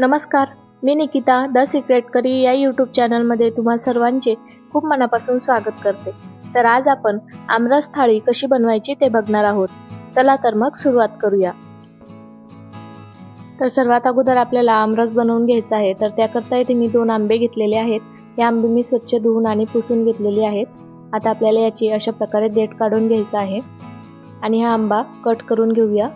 नमस्कार मी Nikita the secret curry या यूट्यूब चॅनलमध्ये तुम्हा सर्वांचे खूप मनापासून स्वागत करते. तर आज आपण आमरस थाळी कशी बनवायची ते बघणार आहोत. चला तर मग सुरुवात करूया. तर सर्वात अगोदर आपल्याला आमरस बनवून घ्यायचा आहे तर त्याकरता इथे मी दोन आंबे घेतलेले आहेत. हे आंबे मी स्वच्छ धुवून आणि पुसून घेतलेले आहेत. आता आपल्याला याची अशा प्रकारे देठ काढून घ्यायचं आहे. आणि हा आंबा कट करून घेऊया.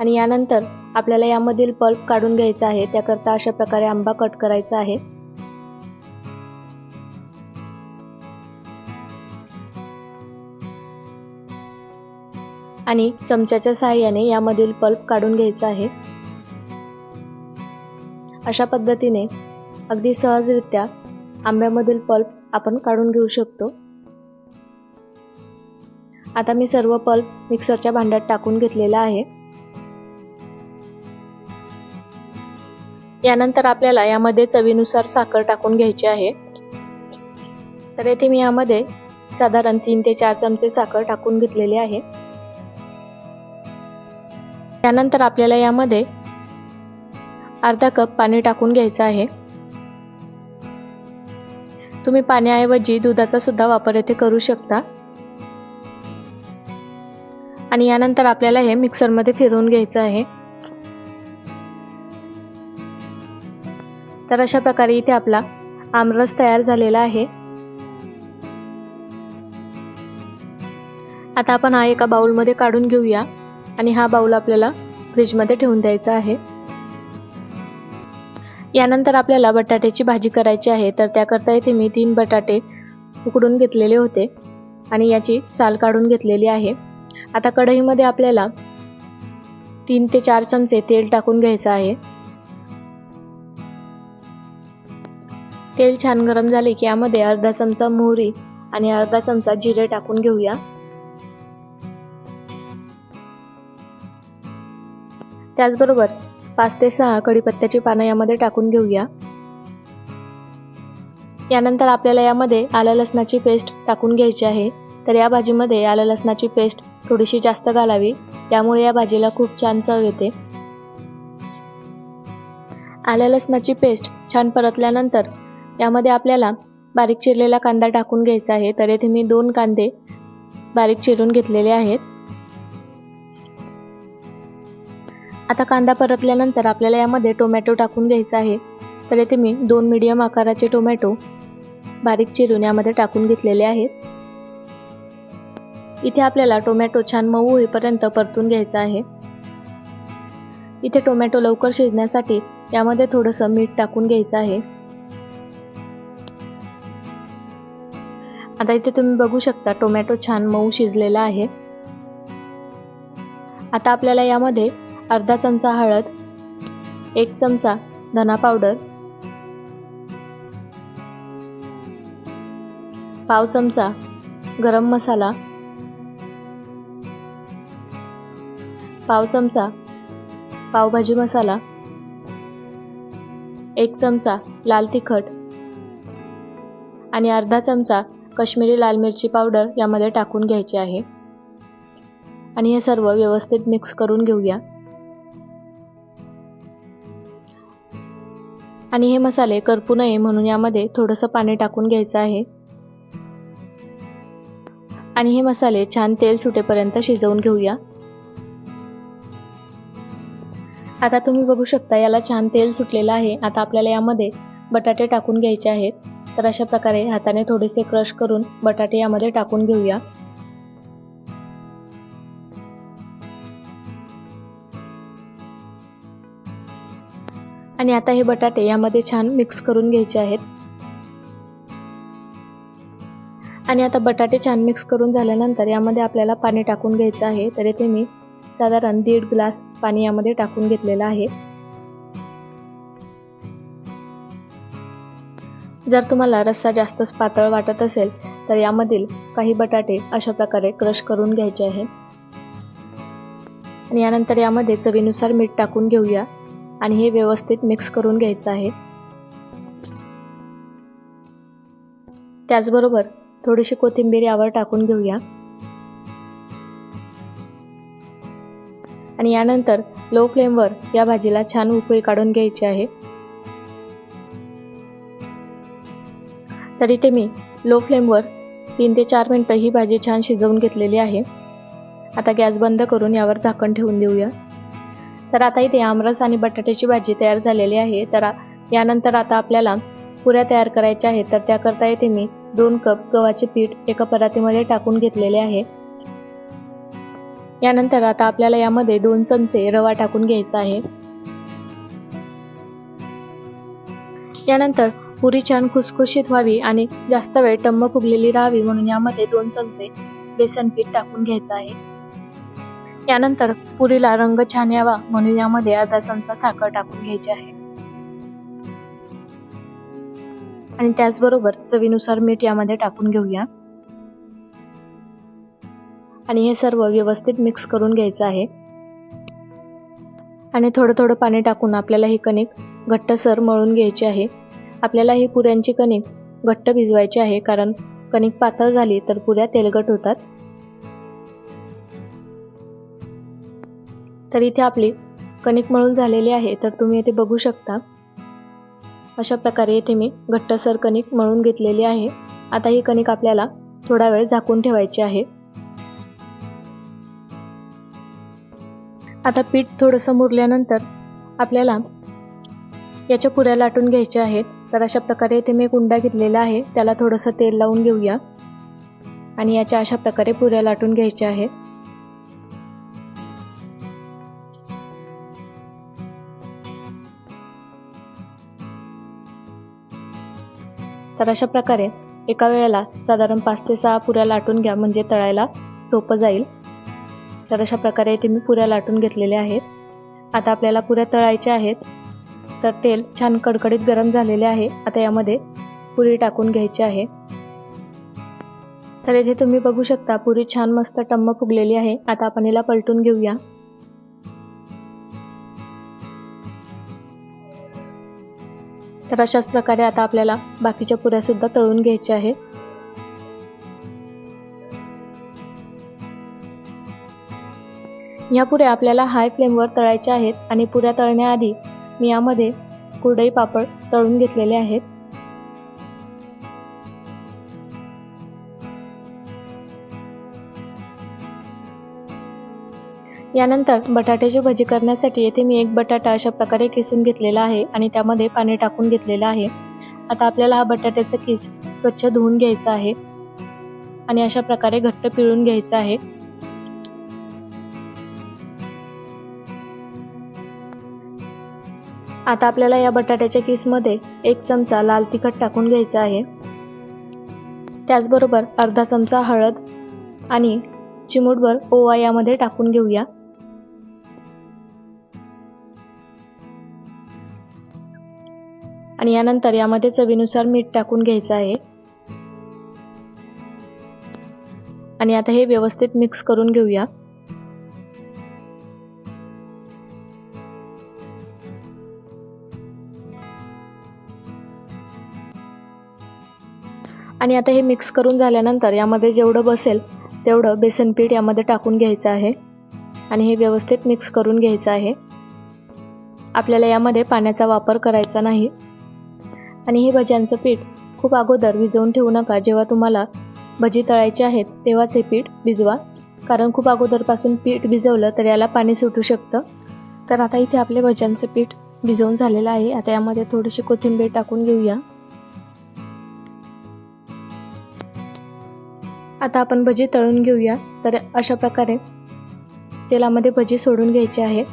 आणि यानंतर आपल्याला यामधील पल्प काढून घ्यायचा आहे. त्याकरता अशा प्रकारे आंबा कट करायचा आहे. आणि चमच्याच्या सहाय्याने यामधील पल्प काढून घ्यायचा आहे. अशा पद्धतीने अगदी सहजरित्या आंब्यामधील पल्प आपण काढून घेऊ शकतो. आता मी सर्व पल्प मिक्सरच्या भांड्यात टाकून घेतलेला आहे. यानंतर आपल्याला यामध्ये चवीनुसार साखर टाकून घ्यायची आहे. तर येथे मी यामध्ये साधारण तीन ते चार चमचे साखर टाकून घेतलेले आहे. त्यानंतर आपल्याला यामध्ये अर्धा कप पाणी टाकून घ्यायचं आहे. तुम्ही पाण्याऐवजी दुधाचा सुद्धा वापर येथे करू शकता. आणि यानंतर आपल्याला हे मिक्सरमध्ये फिरवून घ्यायचं आहे. तर अशा प्रकारे इथे आपला आमरस तयार झालेला आहे. आता आपण हा एका बाउलमध्ये काढून घेऊया आणि हा बाउल आपल्याला फ्रीजमध्ये ठेवून द्यायचा आहे. यानंतर आपल्याला बटाट्याची भाजी करायची आहे. तर त्याकरता इथे मी तीन बटाटे उकडून घेतलेले होते आणि याची साल काढून घेतलेली आहे. आता कढईमध्ये आपल्याला तीन ते चार चमचे तेल टाकून घ्यायचं आहे. तेल छान गरम झाले की यामध्ये अर्धा चमचा मोहरी आणि अर्धा चमचा जिरे टाकून घेऊया. त्याचबरोबर पाच ते सहा कढीपत्त्याची पानं यामध्ये टाकून घेऊया. यानंतर आपल्याला यामध्ये आलं लसणाची पेस्ट टाकून घ्यायची आहे. तर या भाजीमध्ये आलं लसणाची पेस्ट थोडीशी जास्त घालावी. त्यामुळे या भाजीला खूप छान चव येते. आल्या लसणाची पेस्ट छान परतल्यानंतर यामध्ये आपल्याला बारीक चिरलेला कांदा टाकून घ्यायचा आहे. तर येथे मी दोन कांदे बारीक चिरून घेतलेले आहेत. आता कांदा परतल्यानंतर आपल्याला यामध्ये टोमॅटो टाकून घ्यायचा आहे. तर येथे मी दोन मीडियम आकाराचे टोमॅटो बारीक चिरून यामध्ये टाकून घेतलेले आहेत. इथे आपल्याला टोमॅटो छान मऊ होईपर्यंत परतून घ्यायचा आहे. इथे टोमॅटो लवकर शिजण्यासाठी यामध्ये थोडंसं मीठ टाकून घ्यायचं आहे. आता इथे तुम्ही बघू शकता टोमॅटो छान मऊ शिजलेला आहे. आता आपल्याला यामध्ये अर्धा चमचा हळद एक चमचा धना पावडर पाव चमचा गरम मसाला पाव चमचा पावभाजी मसाला एक चमचा लाल तिखट आणि अर्धा चमचा कश्मीरी लाल मिरची पावडर यामध्ये टाकून घ्यायची आहे. आणि हे सर्व व्यवस्थित मिक्स करून घेऊया. आणि हे मसाले करपू नये म्हणून यामध्ये थोडंसं पाणी टाकून घ्यायचं आहे. आणि हे मसाले छान तेल सुटेपर्यंत शिजवून घेऊया. आता तुम्ही बघू शकता याला छान तेल सुटलेलं आहे. आता आपल्याला यामध्ये बटाटे टाकून घ्यायचे आहेत. तर अशा प्रकारे हाताने थोडेसे क्रश करून बटाटे यामध्ये टाकून घेऊया. आणि आता हे बटाटे यामध्ये छान मिक्स करून घ्यायचे आहेत. आणि आता बटाटे छान मिक्स करून झाल्यानंतर यामध्ये आपल्याला पाणी टाकून घ्यायचं आहे. तर इथे मी साधारण दीड ग्लास पाणी यामध्ये टाकून घेतलेलं आहे. जर तुम्हाला रस्सा जास्तच पातळ वाटत असेल तर यामधील काही बटाटे अशा प्रकारे क्रश करून घ्यायचे आहे. आणि यानंतर यामध्ये चवीनुसार मीठ टाकून घेऊया आणि हे व्यवस्थित मिक्स करून घ्यायचं आहे. त्याचबरोबर थोडीशी कोथिंबीर यावर टाकून घेऊया. आणि यानंतर लो फ्लेमवर या भाजीला छान उकळी काढून घ्यायची आहे. तर इथे मी लो फ्लेमवर तीन ते चार मिनटं ही भाजी छान शिजवून घेतलेली आहे. आता गॅस बंद करून यावर झाकण ठेवून देऊया. तर आता इथे आमरस आणि बटाट्याची भाजी तयार झालेली आहे. तर यानंतर आता आपल्याला पुऱ्या तयार करायच्या आहेत. तर त्याकरता इथे मी दोन कप गव्हाचे पीठ एका परातीमध्ये टाकून घेतलेले आहे. यानंतर आता आपल्याला यामध्ये दोन चमचे रवा टाकून घ्यायचा आहे. यानंतर पुरी छान खुसखुशीत व्हावी आणि जास्त वेळ टम्म फुगलेली राहावी म्हणून यामध्ये दोन चमचे बेसन पीठ टाकून घ्यायचं आहे. यानंतर पुरीला रंग छान यावा म्हणून यामध्ये अर्धा चमचा साखर टाकून घ्यायची आहे. आणि त्याचबरोबर चवीनुसार मीठ यामध्ये टाकून घेऊया. आणि हे सर्व व्यवस्थित मिक्स करून घ्यायचं आहे. आणि थोडं थोडं पाणी टाकून आपल्याला ही कणिक घट्टसर मळून घ्यायची आहे. आपल्याला ही पुऱ्यांची कणिक घट्ट भिजवायची आहे कारण कणिक पातळ झाली तर पुऱ्या तेलगट होतात. तर इथे आपली कणिक मळून झालेली आहे तर तुम्ही इथे बघू शकता. अशा प्रकारे इथे मी घट्टसर कणिक मळून घेतलेली आहे. आता ही कणिक आपल्याला थोडा वेळ झाकून ठेवायची आहे. आता पीठ थोडंसं मुरल्यानंतर आपल्याला याच्या पुऱ्या लाटून घ्यायच्या आहेत. तर अशा प्रकारे इथे मी एक घेतलेला आहे. त्याला थोडंसं तेल लावून घेऊया. आणि याच्या अशा प्रकारे पुऱ्या लाटून घ्यायच्या आहेत. तर अशा प्रकारे एका वेळेला साधारण पाच ते सहा पुऱ्या लाटून घ्या म्हणजे तळायला सोपं जाईल. तर अशा प्रकारे इथे मी पुऱ्या लाटून घेतलेल्या आहेत. आता आपल्याला पुऱ्या तळायच्या आहेत. तर तेल छान कडकडीत गरम झालेले आहे. आता यामध्ये पुरी टाकून घ्यायची आहे. तर इथे तुम्ही बघू शकता पुरी छान मस्त टम्म फुगलेली आहे. आता आपण हिला पलटून घेऊया. तर अशाच प्रकारे आता आपल्याला बाकीच्या पुऱ्या सुद्धा तळून घ्यायच्या आहेत या पुऱ्या आपल्याला हाय फ्लेमवर तळायच्या आहेत आणि पुऱ्या तळण्याआधी मी यामध्ये कुरडई पापड तळून घेतलेले आहेत. यानंतर बटाट्याची भजी करण्यासाठी येथे मी एक बटाटा अशा प्रकारे किसून घेतलेला आहे आणि त्यामध्ये पाणी टाकून घेतलेलं आहे. आता आपल्याला हा बटाट्याचा किस स्वच्छ धुवून घ्यायचा आहे आणि अशा प्रकारे घट्ट पिळून घ्यायचं आहे. आता आपल्याला या बटाट्याच्या किसमध्ये एक चमचा लाल तिखट टाकून घ्यायचा आहे. त्याचबरोबर अर्धा चमचा हळद आणि चिमूटभर ओवा यामध्ये टाकून घेऊया. आणि यानंतर यामध्ये चवीनुसार मीठ टाकून घ्यायचं आहे. आणि आता हे व्यवस्थित मिक्स करून घेऊया. आणि आता हे मिक्स करून झाल्यानंतर यामध्ये जेवढं बसेल तेवढं बेसन पीठ यामध्ये टाकून घ्यायचं आहे. आणि हे व्यवस्थित मिक्स करून घ्यायचं आहे. आपल्याला यामध्ये पाण्याचा वापर करायचा नाही. आणि हे भज्यांचं पीठ खूप अगोदर भिजवून ठेवू नका. जेव्हा तुम्हाला भजी तळायची आहेत तेव्हाच हे पीठ भिजवा. कारण खूप अगोदरपासून पीठ भिजवलं तर याला पाणी सुटू शकतं. तर आता इथे आपले भज्यांचं पीठ भिजवून झालेलं आहे. आता यामध्ये थोडीशी कोथिंबीर टाकून घेऊया. आता आपण भजी तळून घेऊया. तर अशा प्रकारे तेलामध्ये भजी सोडून घ्यायची आहे.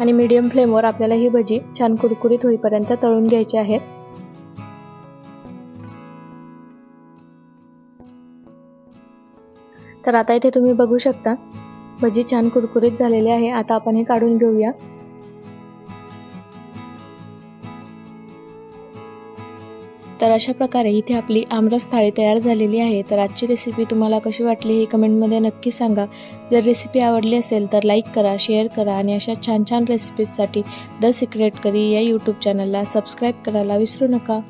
आणि मीडियम फ्लेमवर आपल्याला ही भजी छान कुरकुरीत होईपर्यंत तळून घ्यायची आहे. तर आता इथे तुम्ही बघू शकता भजी छान कुरकुरीत झालेली आहे. आता आपण हे काढून घेऊया. तर अशा प्रकारे इथे आपली आमरस थाळी तयार झालेली आहे. तर आजची रेसिपी तुम्हाला कशी वाटली हे कमेंटमध्ये नक्की सांगा. जर रेसिपी आवडली असेल तर लाईक करा शेअर करा आणि अशा छान छान रेसिपीजसाठी द सिक्रेट करी या यूट्यूब चॅनलला सबस्क्राईब करायला विसरू नका.